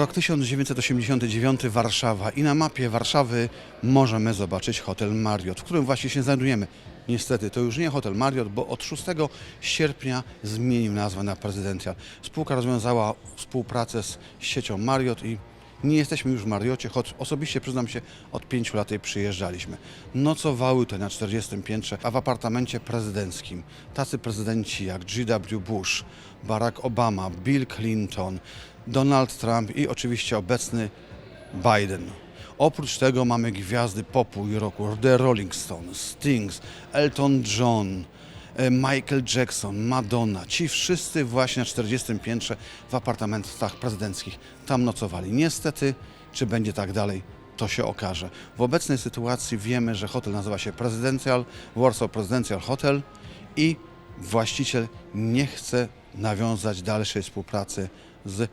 Rok 1989 Warszawa i na mapie Warszawy możemy zobaczyć hotel Marriott, w którym właśnie się znajdujemy. Niestety to już nie hotel Marriott, bo od 6 sierpnia zmienił nazwę na Prezydencjal. Spółka rozwiązała współpracę z siecią Marriott i nie jesteśmy już w Marriocie, choć osobiście przyznam się, od pięciu lat tutaj przyjeżdżaliśmy. Nocowały tutaj na 40 piętrze, a w apartamencie prezydenckim tacy prezydenci jak G.W. Bush, Barack Obama, Bill Clinton, Donald Trump i oczywiście obecny Biden. Oprócz tego mamy gwiazdy popu i rocku, The Rolling Stones, Stings, Elton John, Michael Jackson, Madonna. Ci wszyscy właśnie na 40 piętrze w apartamentach prezydenckich tam nocowali. Niestety, czy będzie tak dalej, to się okaże. W obecnej sytuacji wiemy, że hotel nazywa się Presidential, Warsaw Presidential Hotel i właściciel nie chce nawiązać dalszej współpracy z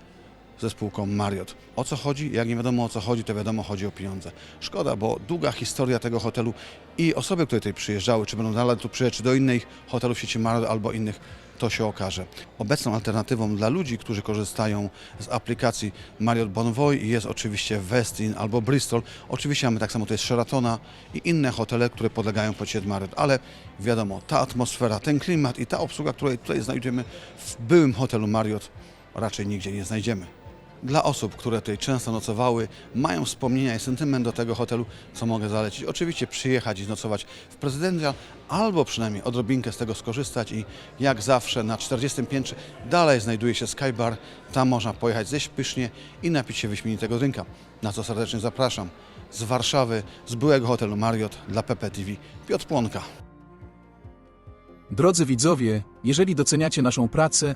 ze spółką Marriott. O co chodzi? Jak nie wiadomo o co chodzi, to wiadomo chodzi o pieniądze. Szkoda, bo długa historia tego hotelu i osoby, które tutaj przyjeżdżały, czy będą dalej tu przyjeżdżać, czy do innych hotelów sieci Marriott albo innych, to się okaże. Obecną alternatywą dla ludzi, którzy korzystają z aplikacji Marriott Bonvoy jest oczywiście Westin albo Bristol. Oczywiście mamy tak samo tutaj Sheratona i inne hotele, które podlegają pod Marriott, ale wiadomo, ta atmosfera, ten klimat i ta obsługa, której tutaj znajdujemy w byłym hotelu Marriott, raczej nigdzie nie znajdziemy. Dla osób, które tutaj często nocowały, mają wspomnienia i sentyment do tego hotelu, co mogę zalecić. Oczywiście przyjechać i nocować w Prezydencja, albo przynajmniej odrobinkę z tego skorzystać i jak zawsze na 40 piętrze dalej znajduje się Skybar. Tam można pojechać zjeść pysznie i napić się wyśmienitego drinka, na co serdecznie zapraszam. Z Warszawy, z byłego hotelu Marriott dla PPTV, Piotr Płonka. Drodzy widzowie, jeżeli doceniacie naszą pracę,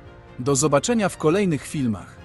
Do zobaczenia w kolejnych filmach.